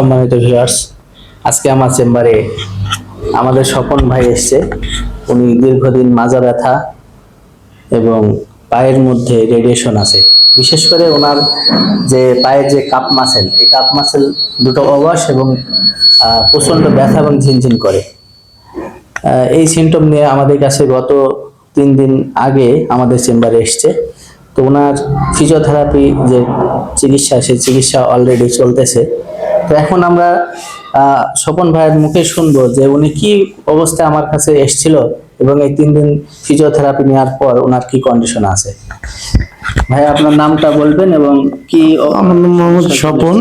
সম্মানিত ভিউয়ার্স আজকে আমার চেম্বারে আমাদের স্বপন ভাই এসছে। উনি দীর্ঘদিন মাজা ব্যথা এবং পায়ের মধ্যে রেডিয়েশন আছে। বিশেষ করে ওনার যে পায়ের যে কাপ মাসেল এই কাপ মাসেল দুটো অবশ এবং প্রচণ্ড ব্যথা এবং ঝিনঝিন করে। এই সিমটম নিয়ে আমাদের কাছে গত তিন দিন আগে আমাদের চেম্বারে এসছে। তো ওনার ফিজিওথেরাপি যে চিকিৎসা, সেই চিকিৎসা অলরেডি চলতেছে। তো এখন আমরা স্বপন ভাইয়ের মুখে শুনব যে উনি কি অবস্থায় আমার কাছে এসেছিল এবং এই তিন দিন ফিজিওথেরাপি নেওয়ার পর ওনার কি কন্ডিশন আছে। ভাই আপনার নামটা বলবেন এবং কি আমার নাম মোহাম্মদ স্বপন।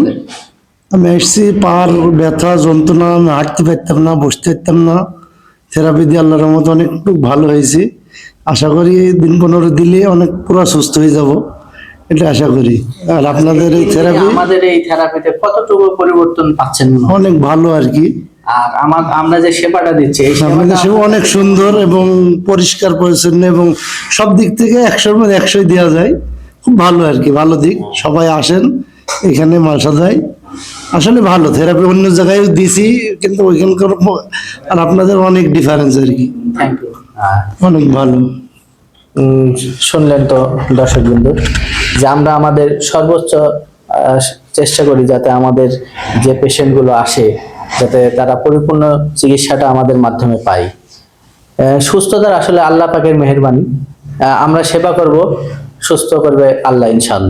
আমি এসছি পার ব্যথা যন্ত্রণা আমি হাঁটতে পারতাম না বসতে পারতাম না। থেরাপি দিয়ে আল্লাহর রহমত অনেকটু ভালো হয়েছি। আশা করি দিন পনেরো দিলে অনেক পুরো সুস্থ হয়ে যাব। এটা আশা করি। আর আপনাদের এই থেরাপি আমাদের এই থেরাপিতে কতটুকু পরিবর্তন পাচ্ছেন অনেক ভালো আর কি। আর আমার আমরা যে সেবাটা দিচ্ছি এই আপনাদের সেবাটা সেবা অনেক সুন্দর এবং পরিষ্কার পরিচ্ছন্ন এবং সব দিক থেকে একশোর মধ্যে একশোই দেওয়া যায়। খুব ভালো আর কি ভালো দিক। সবাই আসেন এখানে মাসা যায় আসলে ভালো থেরাপি অন্য জায়গায় দিছি কিন্তু ওইখানকার আর আপনাদের অনেক ডিফারেন্স আর কি। থ্যাংক ইউ অনেক ভালো। শুনলেন তো দর্শক বিন্দু যে আমরা আমাদের সর্বোচ্চ চেষ্টা করি যাতে আমাদের যে পেশেন্টগুলো আসে, যাতে তারা পরিপূর্ণ চিকিৎসাটা আমাদের মাধ্যমে পাই সুস্থতার আসলে আল্লাহ পাকের মেহরবানি। আমরা সেবা করব, সুস্থ করবে আল্লাহ ইনশাআল্লাহ।